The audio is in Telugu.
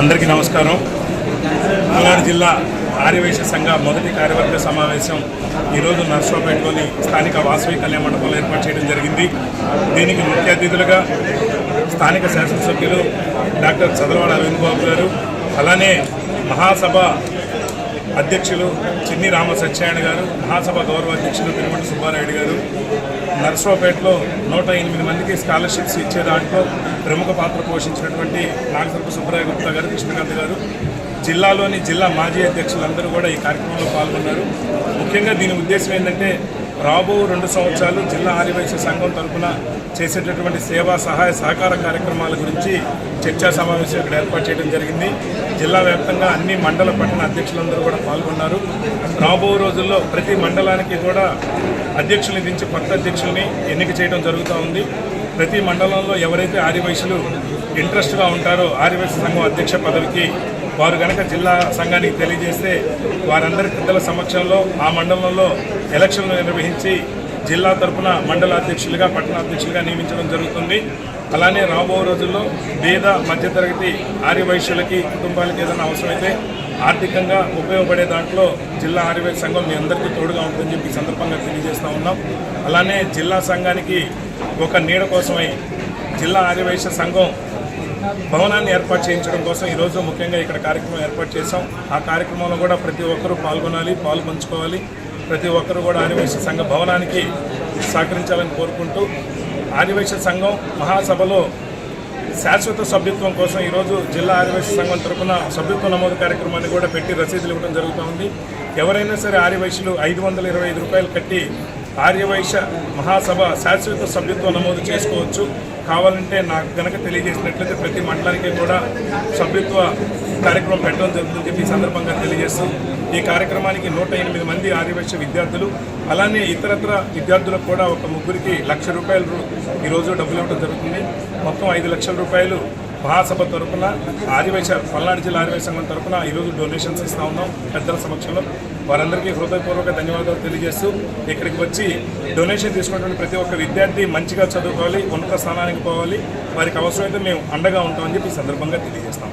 అందరికీ నమస్కారం. పల్నాడు జిల్లా ఆర్యవైశ్య సంఘ మొదటి కార్యవర్గ సమావేశం ఈరోజు నర్సరావుపేటలోని స్థానిక వాసవి కళ్యాణ మండపంలో ఏర్పాటు చేయడం జరిగింది. దీనికి ముఖ్య అతిథులుగా స్థానిక శాసనసభ్యులు డాక్టర్ చదలవాడ అరవింద్ బాబు గారు అలానే మహాసభ అధ్యక్షులు చిన్ని రామ సత్యనారాయణ గారు మహాసభ గౌరవ అధ్యక్షులు తిరుమల సుబ్బారాయుడు గారు నర్సరావుపేటలో నూట ఎనిమిది మందికి స్కాలర్షిప్స్ ఇచ్చే దాంట్లో ప్రముఖ పాత్ర పోషించినటువంటి నాగసరపు సుబ్బరాయ గుప్తా గారు కృష్ణకాంత్ గారు. జిల్లాలోని జిల్లా మాజీ అధ్యక్షులందరూ కూడా ఈ కార్యక్రమంలో పాల్గొన్నారు. ముఖ్యంగా దీని ఉద్దేశం ఏంటంటే రాబో రెండు సంవత్సరాలు జిల్లా ఆదివాసీ సంఘం తరఫున చేసేటటువంటి సేవా సహాయ సహకార కార్యక్రమాల గురించి చర్చా సమావేశం ఇక్కడ ఏర్పాటు చేయడం జరిగింది. జిల్లా వ్యాప్తంగా అన్ని మండల పట్టణ అధ్యక్షులందరూ కూడా పాల్గొన్నారు. రాబో రోజుల్లో ప్రతి మండలానికి కూడా అధ్యక్షుల్ని దించి కొత్త అధ్యక్షుల్ని ఎన్నిక చేయడం జరుగుతూ ఉంది. ప్రతి మండలంలో ఎవరైతే ఆదివాసులు ఇంట్రెస్ట్గా ఉంటారో ఆదివాసీ సంఘం అధ్యక్ష పదవికి వారు గనక జిల్లా సంఘానికి తెలియజేస్తే వారందరి పెద్దల సమక్షంలో ఆ మండలంలో ఎలక్షన్లు నిర్వహించి జిల్లా తరపున మండల అధ్యక్షులుగా పట్టణ అధ్యక్షులుగా నియమించడం జరుగుతుంది. అలానే రాబో రోజుల్లో పేద మధ్యతరగతి ఆర్యవైశ్యులకి కుటుంబాలకి ఏదైనా అవసరమైతే ఆర్థికంగా ఉపయోగపడే దాంట్లో జిల్లా ఆర్యవైశ్య సంఘం మీ అందరికీ తోడుగా ఉంటుందని చెప్పి సందర్భంగా తెలియజేస్తూ ఉన్నాం. అలానే జిల్లా సంఘానికి ఒక నీడ కోసమై జిల్లా ఆర్యవైశ్య సంఘం భవనాన్ని ఏర్పాటు చేయించడం కోసం ఈరోజు ముఖ్యంగా ఇక్కడ కార్యక్రమం ఏర్పాటు చేశాం. ఆ కార్యక్రమంలో కూడా ప్రతి ఒక్కరూ పాల్గొనాలి పాలు పంచుకోవాలి. ప్రతి ఒక్కరూ కూడా ఆదివేశ సంఘ భవనానికి సహకరించాలని కోరుకుంటూ ఆదివేశ సంఘం మహాసభలో శాశ్వత సభ్యత్వం కోసం ఈరోజు జిల్లా ఆదివేశ సంఘం తరఫున సభ్యత్వ నమోదు కార్యక్రమాన్ని కూడా పెట్టి రసీదులు ఇవ్వడం జరుగుతూ ఉంది. ఎవరైనా సరే ఆదివేశులు ఐదు వందల ఇరవై ఐదు రూపాయలు కట్టి ఆర్యవైశ్య మహాసభ శాశ్వత సభ్యత్వం నమోదు చేసుకోవచ్చు. కావాలంటే నాకు గనక తెలియజేసినట్లయితే ప్రతి మండలానికి కూడా సభ్యత్వ కార్యక్రమం పెట్టడం జరుగుతుందని చెప్పి సందర్భంగా తెలియజేస్తూ ఈ కార్యక్రమానికి నూట ఎనిమిది మంది ఆర్యవైశ్య విద్యార్థులు అలానే ఇతరత్ర విద్యార్థులకు కూడా ఒక ముగ్గురికి లక్ష రూపాయలు ఈరోజు డబ్బులు ఇవ్వడం జరుగుతుంది. మొత్తం ఐదు లక్షల రూపాయలు మహాసభ తరఫున ఆదివేశ పల్నాడు జిల్లా ఆదివేశ సంఘం తరపున ఈరోజు డొనేషన్స్ ఇస్తా ఉన్నాం పెద్దల సమక్షంలో. వారందరికీ హృదయపూర్వక ధన్యవాదాలు తెలియజేస్తూ ఇక్కడికి వచ్చి డొనేషన్ తీసుకున్నటువంటి ప్రతి ఒక్క విద్యార్థి మంచిగా చదువుకోవాలి ఉన్నత స్థానానికి పోవాలి. వారికి అవసరమైతే మేము అండగా ఉంటామని చెప్పి సందర్భంగా తెలియజేస్తాం.